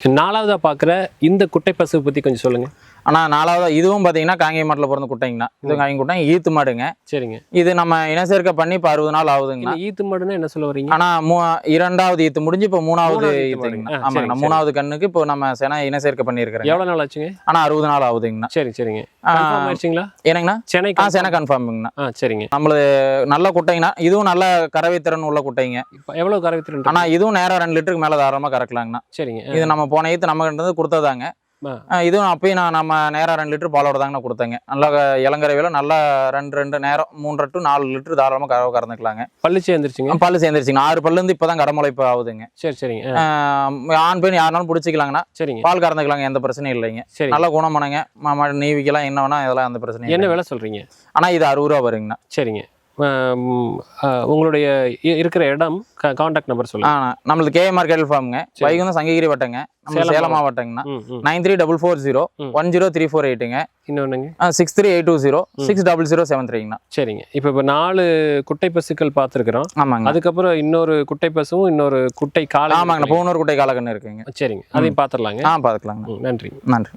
நாலாவதாக பார்க்குற இந்த குட்டை பசு பற்றி கொஞ்சம் சொல்லுங்கள் ஆனால் நாலாவது இதுவும் பார்த்தீங்கன்னா காங்கேய மாட்டில் பிறந்த குட்டைங்கண்ணா. இது காங்கி குட்டை ஈத்து மாடுங்க. சரிங்க. இது நம்ம இனச்சேர்க்கை பண்ணி இப்போ அறுபது நாள் ஆகுதுங்கண்ணா. இந்த ஈத்து மாடுன்னா என்ன சொல்ல வரீங்க ஆனா மூ இரண்டாவது ஈத்து முடிஞ்சு இப்போ மூணாவது மூணாவது ஈத்து ஈத்துங்கண்ணா. மாடுங்க. ஆ, ஆமாங்கண்ணா. சரி, மூணாவது கண்ணுக்கு இப்போ நம்ம சென இனச்சேர்க்கை பண்ணியிருக்கிறேன் எவ்வளோ நாள் ஆச்சுங்க? ஆனா அறுபது நாள் ஆகுதுங்கண்ணா. சரி சரிங்க. ஆயிடுச்சுங்களா? என்னங்கண்ணா? சென்னை ஆ சென கன்ஃபார்முங்கண்ணா ஆ சரிங்க. நம்மளது நல்ல குட்டைங்கண்ணா. இதுவும் நல்ல கறவை திறன் உள்ள குட்டைங்க. இப்போ எவ்வளோ கரவித்திரன் ஆனா இதுவும் நேரம் ரெண்டு லிட்டருக்கு மேல தாராளமா கறக்கலாங்கண்ணா. சரிங்க இது நம்ம போன ஈத்து நம்ம கிட்ட இருந்து கொடுத்ததாங்க. இதுவும் அப்பயும் நான் நம்ம நேரம் ரெண்டு லிட்டர் பாலோட தாங்கண்ணா கொடுத்தேங்க. நல்லா இளங்கரவையில் நல்லா ரெண்டு ரெண்டு நேரம் மூன்றரை டு நாலு லிட்டர் தாராளமாக கறவை கறந்துக்கலாங்க. பல்லு சேர்ந்துருச்சுங்க? பல்லு சேர்ந்துருச்சுங்க. ஆறு பல்லு இருந்து இப்போ தான் கடமுளைப்பு ஆகுதுங்க. சரி சரிங்க. ஆண் பெண் யாருனாலும் பிடிச்சிக்கலாங்கண்ணா சரிங்க. பால் கறந்துக்கலாங்க எந்த பிரச்சனையும் இல்லைங்க. சரி. நல்ல குணமானங்க மாமா நீவிக்கலாம் என்ன வேணா இதெல்லாம் எந்த பிரச்சனையும் என்ன விலை சொல்றீங்க? ஆனால் இது அறுபது ரூபா வருங்கண்ணா. சரிங்க. உங்களுடைய இருக்கிற இடம் காண்டாக்ட் நம்பர் சொல்லுங்க. நம்மளது கேஎம்ஆர் கேள் ஃபார்முங்க. வைகுந்தம் சங்ககிரி வட்டங்க. Salem மாவட்டங்கண்ணா. Nine three double four zero. One zero three four எயிட்டுங்க. இன்னொன்னுங்க. Six three eight two zero. Six double zero seven த்ரீங்கண்ணா சரிங்க. இப்போ இப்போ நாலு குட்டை பசுக்கள் பார்த்துருக்குறோம். ஆமாங்க அதுக்கப்புறம் இன்னொரு குட்டை பசுவும் இன்னொரு குட்டை காலை ஆமாங்கண்ணா. பூனூர் குட்டை காலக்கண்ணு இருக்குங்க. சரிங்க. அதையும் பார்த்துடலாங்க. ஆ பார்த்துக்கலாங்கண்ணா. ம், நன்றி. நன்றி.